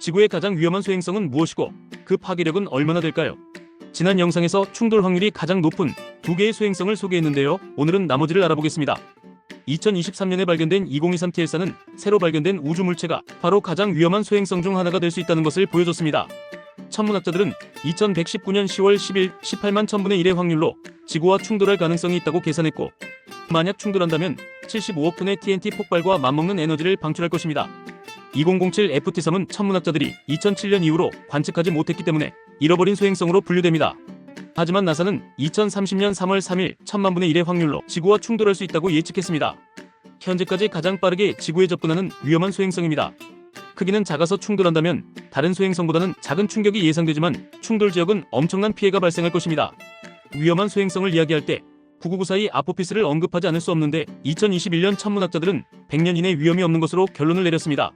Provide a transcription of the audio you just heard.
지구의 가장 위험한 소행성은 무엇이고 그 파괴력은 얼마나 될까요? 지난 영상에서 충돌 확률이 가장 높은 두 개의 소행성을 소개했는데요. 오늘은 나머지를 알아보겠습니다. 2023년에 발견된 2023 TL사는 새로 발견된 우주 물체가 바로 가장 위험한 소행성 중 하나가 될 수 있다는 것을 보여줬습니다. 천문학자들은 2119년 10월 10일 18만 1000분의 1의 확률로 지구와 충돌할 가능성이 있다고 계산했고 만약 충돌한다면 75억 톤의 TNT 폭발과 맞먹는 에너지를 방출할 것입니다. 2007 FT3은 천문학자들이 2007년 이후로 관측하지 못했기 때문에 잃어버린 소행성으로 분류됩니다. 하지만 나사는 2030년 3월 3일 1000만 분의 1의 확률로 지구와 충돌할 수 있다고 예측했습니다. 현재까지 가장 빠르게 지구에 접근하는 위험한 소행성입니다. 크기는 작아서 충돌한다면 다른 소행성보다는 작은 충격이 예상되지만 충돌 지역은 엄청난 피해가 발생할 것입니다. 위험한 소행성을 이야기할 때 9994의 아포피스를 언급하지 않을 수 없는데 2021년 천문학자들은 100년 이내 위험이 없는 것으로 결론을 내렸습니다.